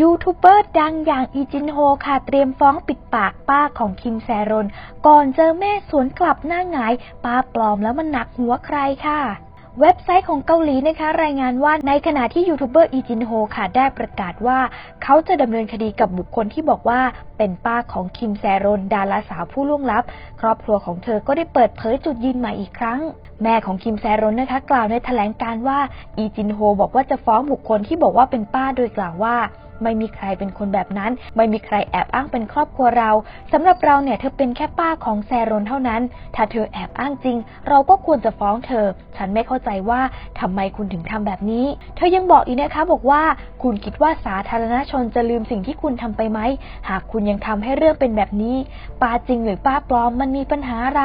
ยูทูบเบอร์ดังอย่างอีจินโฮค่ะ เตรียมฟ้องปิดปากป้าของคิมแซรน ก่อนเจอแม่สวนกลับหน้าหงาย ป้าปลอมแล้วมันหนักหัวใครค่ะเว็บไซต์ของเกาหลีนะคะรายงานว่าในขณะที่ยูทูบเบอร์อีจินโฮค่ะได้ประกาศว่า เขาจะดำเนินคดีกับบุคคลที่บอกว่า เป็นป้าของคิมแซรนดาราสาวผู้ล่วงลับ ครอบครัวของเธอก็ได้เปิดเผยจุดยืนใหม่อีกครั้งแม่ของคิมแซรนนะคะ กล่าวในแถลงการว่าอีจินโฮบอกว่าจะฟ้องบุคคลที่บอกว่าเป็นป้าโดยกล่าวว่า ไม่มีใครเป็นคนแบบนั้น ไม่มีใครแอบอ้างเป็นครอบครัวเราสำหรับเราเนี่ยเธอเป็นแค่ป้าของแซรนเท่านั้น ถ้าเธอแอบอ้างจริง เราก็ควรจะฟ้องเธอ ฉันไม่เข้าใจว่าทำไมคุณถึงทำแบบนี้ เธอยังบอกอีกนะคะบอกว่าคุณคิดว่าสาธารณชนจะลืมสิ่งที่คุณทำไปไหมหากคุณยังทำให้เรื่องเป็นแบบนี้ป้าจริงหรือป้าปลอมมันมีปัญหาอะไร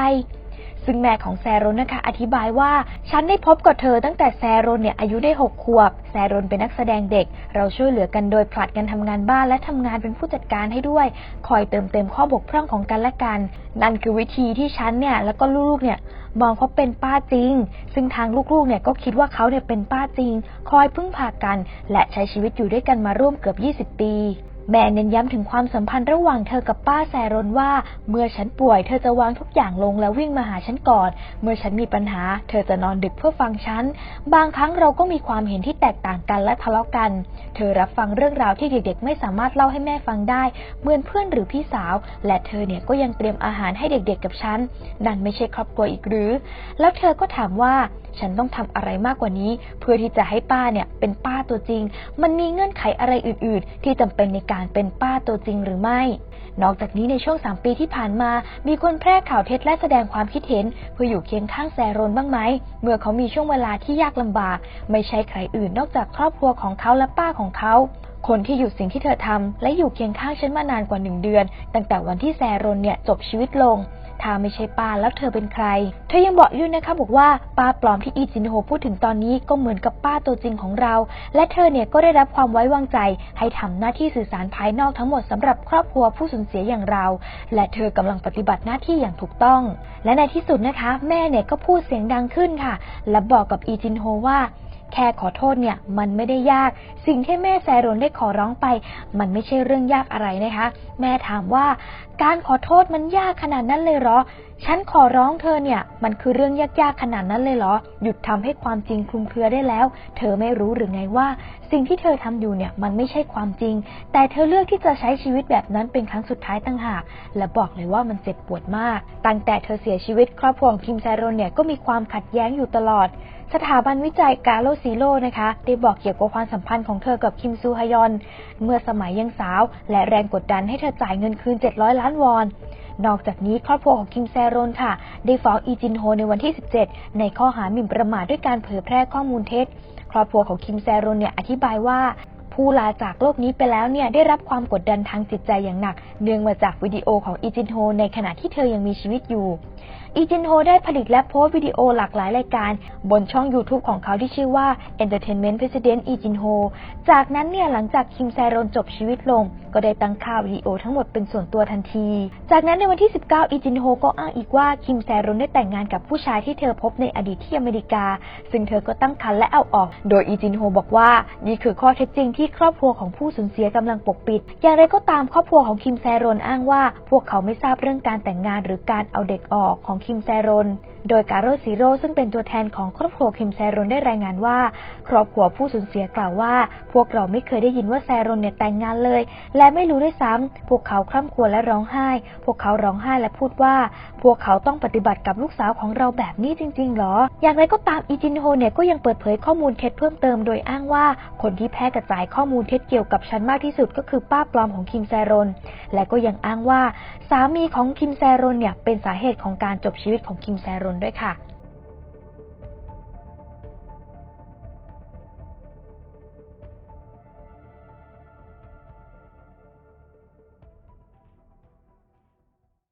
ซึ่งแม่ของแซรนนะคะ อธิบายว่า ฉันได้พบกับเธอตั้งแต่แซรนเนี่ยอายุได้ 6 ขวบ แซรนเป็นนักแสดงเด็ก เราช่วยเหลือกันโดยผลัดกันทำงานบ้านและทำงานเป็นผู้จัดการให้ด้วย คอยเติมเต็มข้อบกพร่องของกันและกัน นั่นคือวิธีที่ฉันเนี่ยแล้วก็ลูกๆเนี่ยมองเขาเป็นป้าจริง ซึ่งทางลูกๆ เนี่ยก็คิดว่าเขาเนี่ยเป็นป้าจริง คอยพึ่งพากัน และใช้ชีวิตอยู่ด้วยกันมาร่วมเกือบ 20 ปี แม่เน้นย้ำถึงความสัมพันธ์ระหว่างเธอกับป้าแซรนว่า เมื่อฉันป่วยเธอจะวางทุกอย่างลงแล้ววิ่งมาหาฉันก่อน เมื่อฉันมีปัญหา เธอจะนอนดึกเพื่อฟังฉัน บางครั้งเราก็มีความเห็นที่แตกต่างกันและทะเลาะกัน เธอรับฟังเรื่องราวที่เด็กๆ ไม่สามารถเล่าให้แม่ฟังได้เหมือนเพื่อนหรือพี่สาว และเธอเนี่ยก็ยังเตรียมอาหารให้เด็กๆ กับฉันนั่นไม่ใช่ครอบครัวอีกหรือ แล้วเธอก็ถามว่าฉันต้องทำอะไรมากกว่านี้ เพื่อที่จะให้ป้าเนี่ยเป็นป้าตัวจริง มันมีเงื่อนไขอะไรอื่น ๆ ที่จำเป็นในการเป็นป้าตัวจริงหรือไม่ นอกจากนี้ในช่วง 3 ปีที่ผ่านมา มีคนแพร่ข่าวเท็จและแสดงความคิดเห็น เพื่ออยู่เคียงข้างแซรนบ้างไหม เมื่อเขามีช่วงเวลาที่ยากลำบาก ไม่ใช่ใครอื่นนอกจากครอบครัวของเขาและป้าของเขาคนที่หยุดสิ่งที่เธอทำและอยู่เคียงข้างฉันมานานกว่าหนึ่งเดือน ตั้งแต่วันที่แซรนเนี่ยจบชีวิตลง ถ้าไม่ใช่ป้าแล้วเธอเป็นใคร เธอยังบอกด้วยนะคะบอกว่าป้าปลอมที่อีจินโฮพูดถึงตอนนี้ก็เหมือนกับป้าตัวจริงของเรา และเธอเนี่ยก็ได้รับความไว้วางใจ ให้ทำหน้าที่สื่อสารภายนอกทั้งหมดสำหรับครอบครัวผู้สูญเสียอย่างเรา และเธอกำลังปฏิบัติหน้าที่อย่างถูกต้อง และในที่สุดนะคะ แม่เนี่ยก็พูดเสียงดังขึ้นค่ะ และบอกกับอีจินโฮว่า แค่ขอโทษเนี่ยมันไม่ได้ยาก สิ่งที่แม่แซรนได้ขอร้องไป มันไม่ใช่เรื่องยากอะไรนะคะ แม่ถามว่า การขอโทษมันยากขนาดนั้นเลยเหรอ ฉันขอร้องเธอเนี่ย มันคือเรื่องยากๆขนาดนั้นเลยเหรอ หยุดทำให้ความจริงคลุมเครือได้แล้ว เธอไม่รู้หรือไงว่า สิ่งที่เธอทำอยู่เนี่ยมันไม่ใช่ความจริง แต่เธอเลือกที่จะใช้ชีวิตแบบนั้นเป็นครั้งสุดท้ายตั้งหาก และบอกเลยว่ามันเจ็บปวดมาก ตั้งแต่เธอเสียชีวิตครอบครัวของคิมแซรนเนี่ยก็มีความขัดแย้งอยู่ตลอดสถาบันวิจัยกาโลซีโลนะคะได้บอกเกี่ยวกับความสัมพันธ์ของเธอกับคิมซูฮยอน เมื่อสมัยยังสาว และแรงกดดันให้เธอจ่ายเงินคืน 700 ล้านวอน นอกจากนี้ครอบครัวของคิมแซรนค่ะ ได้ฟ้องอีจินโฮในวันที่ 17 ในข้อหาหมิ่นประมาทด้วยการเผยแพร่ข้อมูลเท็จ ครอบครัวของคิมแซรนเนี่ยอธิบายว่าผู้ลาจากโลกนี้ไปแล้วเนี่ยได้รับความกดดันทางจิตใจอย่างหนัก เนื่องมาจากวิดีโอของอีจินโฮในขณะที่เธอยังมีชีวิตอยู่ อีจินโฮได้ผลิตและโพสต์วิดีโอหลากหลายรายการ บนช่อง YouTube ของเขาที่ชื่อว่า Entertainment President อีจินโฮ จากนั้นเนี่ยหลังจากคิมแซรอนจบชีวิตลง ก็ได้ตั้งค่าวิดีโอทั้งหมดเป็นส่วนตัวทันที จากนั้นในวันที่ 19 อีจินโฮก็อ้างอีกว่าคิมแซรอนได้แต่งงานกับผู้ชายที่เธอพบในอดีตที่อเมริกา ซึ่งเธอก็ตั้งครรภ์และเอาออก โดยอีจินโฮบอกว่านี่คือข้อเท็จจริงที่ครอบครัวของผู้สูญเสียกำลังปกปิด อย่างไรก็ตามครอบครัวของคิมแซรอนอ้างว่า พวกเขาไม่ทราบเรื่องการแต่งงานหรือการเอาเด็กออกของคิมแซรอน โดยการโรซีโร่ซึ่งเป็นตัวแทนของครอบครัวคิมแซรอนได้รายงานว่า ครอบครัวผู้สูญเสียกล่าวว่า พวกเราไม่เคยได้ยินว่าแซรอนเนี่ยแต่งงานเลย และไม่รู้ด้วยซ้ำพวกเขาคร่ำครวญและร้องไห้ พวกเขาร้องไห้และพูดว่า พวกเขาต้องปฏิบัติกับลูกสาวของเราแบบนี้จริงๆหรอ อย่างไรก็ตามอีจินโฮเนี่ยก็ยังเปิดเผยข้อมูลเท็จเพิ่มเติมโดยอ้างว่าคนที่แพร่กระจายข้อมูลเท็จเกี่ยวกับฉันมากที่สุดก็คือป้าปลอมของคิมแซรอนและก็ยังอ้างว่า สามีของคิมแซรอนเนี่ยเป็นสาเหตุของการจบชีวิตของคิมแซรอนด้วยค่ะ